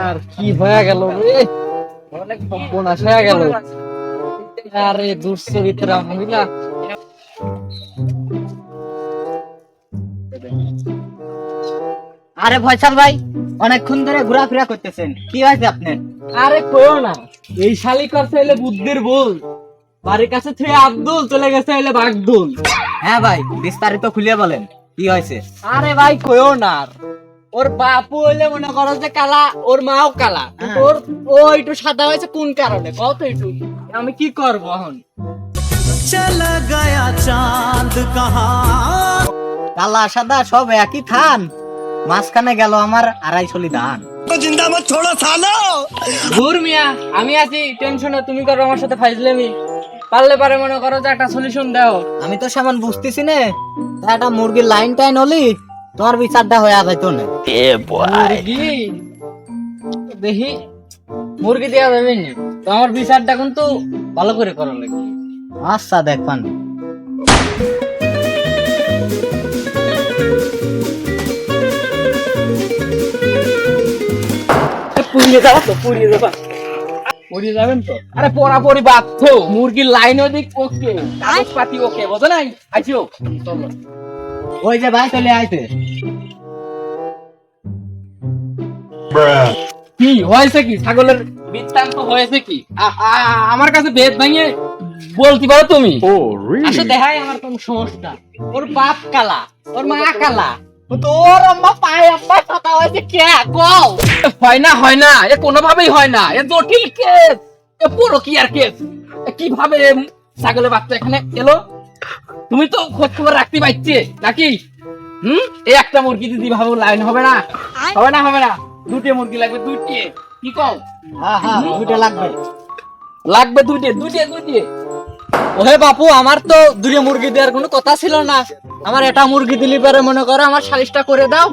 আর কি হয়ে গেল রে? অনেক সর্বনাশ হয়ে গেল। আরে দুশ্চরিত্রা মহিলা। আরে ফয়সাল ভাই অনেকক্ষণ ধরে ঘোরাফেরা করতেছেন। কি হয়েছে আপনার? আরে কইও না এই শালি করছে হইলে বুদ্ধির ভুল। বাড়ির কাছে থেকে আব্দুল চলে গেছে হইলে বাগদুল। হ্যাঁ ভাই বিস্তারিত খুলে বলেন কি হয়েছে? আরে ভাই কইও না। ওর বাপু হইলে মনে করো যে কালা ওর মাও কালা। ওর ও একটু সাদা হয়েছে কোন কারণে? কত একটু। আমি কি করব এখন? কালা সাদা সব একই থান। মাঝখানে গেল আমার আড়াই চলি ধান। ঘুর মিয়া আমি আছি টেনশনে তুমি করো আমার সাথে ফাইজলেমি। পারলে পারে মনে করো যে একটা সলিউশন দাও। আমি তো সেমন বুঝতেছি নে একটা মুরগির লাইন টাইন হলি তোমার বিচারটা হয়ে যাইতো না। এ মুরগি? দেখি মুরগি দেওয়া যাবে নি। তো আমার বিচারটা কিন্তু ভালো করে করা লাগবে। আচ্ছা দেখবান পুড়িয়ে যাব তো পুড়িয়ে যাবা। পুড়িয়ে যাবেন তো? আরে পড়াপড়ি বাধ্য মুরগির লাইন ওদিক ওকে কাগজপাতি ওকে বোঝো নাই? আইছো? চলো। ওই যে ভাই চলে আইতে কি হয়েছে কি? ছাগলের বৃত্তান্ত হয়েছে কি? আমার কাছে বেদ ভাঙিয়ে বলতে পারো তুমি। আসলে দেখাই আমার কোন সমস্যা। ওর বাপ কালা ওর মা কালা। তোর আম্মা পায়ে আম্মা কথা হয়েছে কে? কও। হয় না হয় না এ কোনোভাবেই হয় না এ জটিল কেস এ পুরো কি আর কেস কীভাবে ছাগলের বাচ্চা এখানে এলো? তুমি তো খোঁজ খবর রাখতে পারছে নাকি? হুম? এই একটা মুরগি দিদি ভাবে লাইন হবে না? হবে না হবে না? দুটি মুরগি লাগবে দুটি কি কও? হ্যাঁ হ্যাঁ দুইটা লাগবে। লাগবে দুইটে দুইটে দুইটে। ওহে বাপু আমার তো দুটো মুরগি দেওয়ার কোনো কথা ছিল না। আমার এটা মুরগি দিলি পারে মনে করো আমার সালিশটা করে দাও।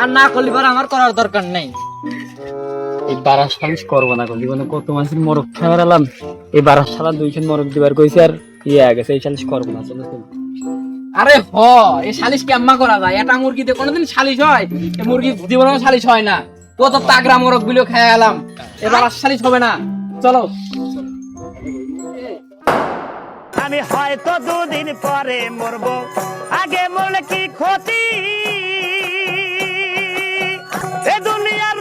আর না করলি পারে আমার করার দরকার নেই। এই বারাস সালিশ করব না করলি মানে কত মাসের মরক খেয়ে এলাম এই বারাস সালা দুইখান মরক দিবার কইছি আর ইয়ে গেছে এই সালিশ করব না চলো চলো। আরে হ এই সালিশ কেম্মা করা যায়? এটা মুরগিতে কোনোদিন সালিশ হয়? এই মুরগি জীবনেও সালিশ হয় না। কত তাগরা মরকগুলো খেয়ে এলাম এবার আর সালিশ হবে না। চলো। আমি হয়তো দুদিন পরে মরবো। আগে মরলে কি ক্ষতি? এ দুনিয়ার